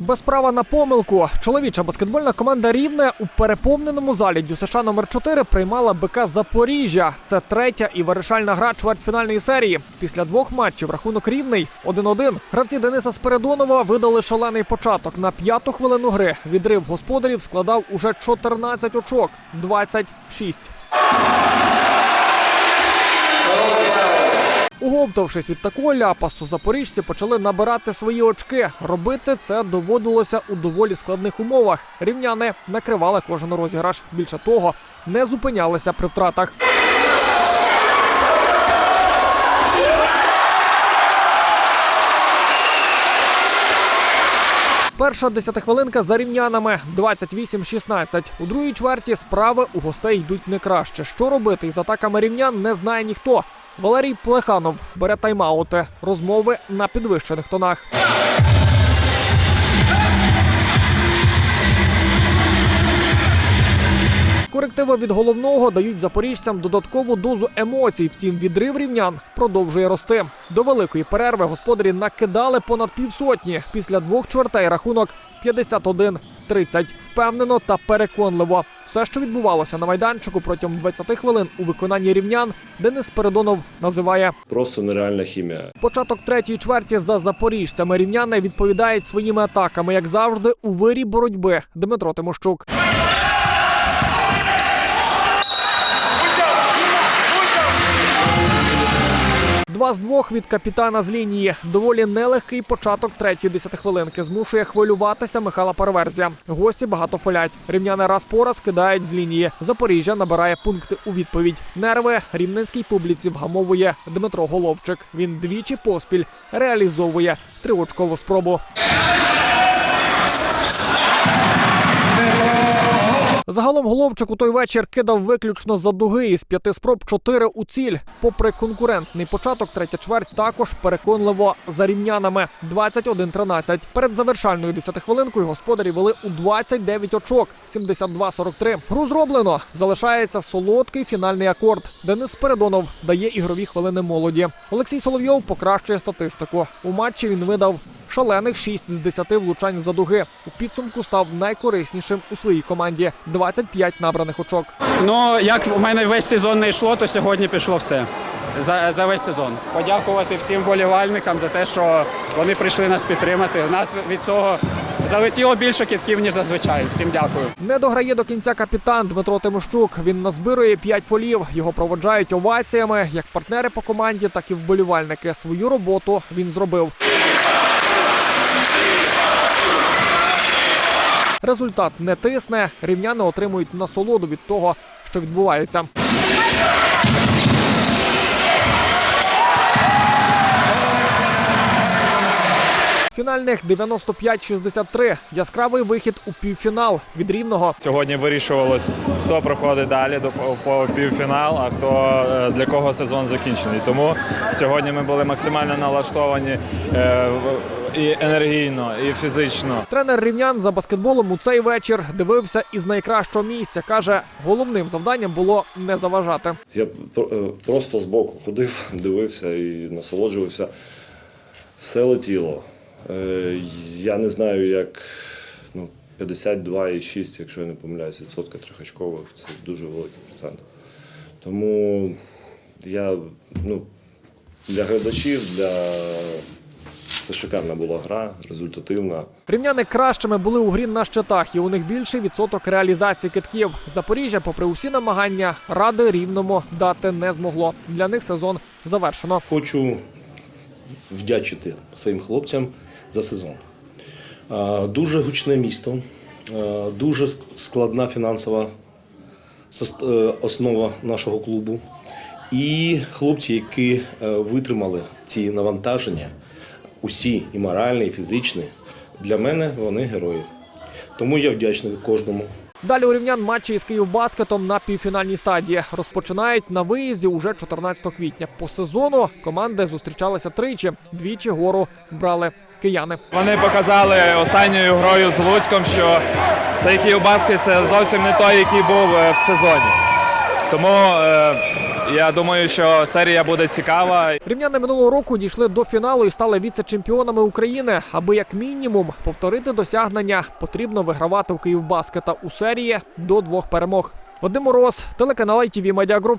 Без права на помилку чоловіча баскетбольна команда Рівне у переповненому залі ДЮСШ номер 4 приймала БК Запоріжжя. Це третя і вирішальна гра чвертьфінальної серії. Після двох матчів рахунок рівний 1-1. Гравці Дениса Спиридонова видали шалений початок. На п'яту хвилину гри відрив господарів складав уже 14 очок 26. Уговтавшись від такого ляпасу, запоріжці почали набирати свої очки. Робити це доводилося у доволі складних умовах. Рівняни накривали кожен розіграш. Більше того, не зупинялися при втратах. Перша десятихвилинка за рівнянами 28-16. У другій чверті справи у гостей йдуть не краще. Що робити із атаками рівнян, не знає ніхто. Валерій Плеханов бере тайм-аути. Розмови на підвищених тонах. Корективи від головного дають запоріжцям додаткову дозу емоцій. Втім, відрив рівнян продовжує рости. До великої перерви господарі накидали понад півсотні. Після двох чвертей рахунок 51-30. Впевнено та переконливо. Все, що відбувалося на майданчику протягом 20 хвилин у виконанні рівнян, Денис Передонов називає Просто нереальна хімія. Початок третьої чверті за запоріжцями рівняни відповідають своїми атаками, як завжди, у вирі боротьби. Дмитро Тимощук. З двох від капітана з лінії. Доволі нелегкий початок третьої десятихвилинки. Змушує хвилюватися Михайла Перверзія. Гості багато фолять. Рівняни раз по раз кидають з лінії. Запоріжжя набирає пункти у відповідь. Нерви рівненській публіці вгамовує Дмитро Головчик. Він двічі поспіль реалізовує триочкову спробу. Загалом Головчик у той вечір кидав виключно за дуги із п'яти спроб чотири у ціль. Попри конкурентний початок, третя чверть також переконливо за рівнянами 21-13. Перед завершальною десятихвилинкою господарі вели у 29 очок 72-43. Гру зроблено. Залишається солодкий фінальний акорд. Денис Передонов дає ігрові хвилини молоді. Олексій Соловйов покращує статистику. У матчі він видав шалених 6 з 10 влучань за дуги. У підсумку став найкориснішим у своїй команді 25 набраних очок. Ну, як у мене весь сезон не йшло, то сьогодні пішло все. За, за весь сезон. Подякувати всім болівальникам за те, що вони прийшли нас підтримати. У нас від цього залетіло більше кітків, ніж зазвичай. Всім дякую. Не дограє до кінця капітан Дмитро Тимощук. Він назбирує 5 фолів. Його проводжають оваціями. Як партнери по команді, так і вболівальники. Свою роботу він зробив. Результат не тисне. Рівняни отримують насолоду від того, що відбувається. Фінальних 95-63. Яскравий вихід у півфінал від рівного. Сьогодні вирішувалось, хто проходить далі до півфінал, а хто е, для кого сезон закінчений. Тому сьогодні ми були максимально налаштовані е, і енергійно, і фізично. Тренер рівнян за баскетболом у цей вечір дивився із найкращого місця. каже, головним завданням було не заважати. Я е, просто збоку ходив, дивився і насолоджувався. Все летіло. Е, Я не знаю, як ну, 52,6, якщо я не помиляюся, відсотка трьохочкових це дуже великий процент. Тому я ну, для глядачів, для це шикарна була гра, результативна. Рівняни кращими були у грі на щитах, і у них більший відсоток реалізації китків. Запоріжжя, попри усі намагання, ради рівному дати не змогло. Для них сезон завершено. Хочу вдячити своїм хлопцям за сезон. Дуже гучне місто, дуже складна фінансова е, основа нашого клубу. І хлопці, які е, витримали ці навантаження, усі і моральні, і фізичні, для мене вони герої. Тому я вдячний кожному. Далі у рівнян матчі із Київбаскетом на півфінальній стадії розпочинають на виїзді уже 14 квітня. По сезону команди зустрічалися тричі. Двічі гору брали кияни. Вони показали останньою грою з Луцьком, що цей Київбаскет – це зовсім не той, який був е, в сезоні. Тому е, Я думаю, що серія буде цікава. Рівняни минулого року дійшли до фіналу і стали віце-чемпіонами України. Аби як мінімум повторити досягнення, потрібно вигравати у Київбаскета у серії до двох перемог. Вадим Мороз, телеканал ITV Media Group.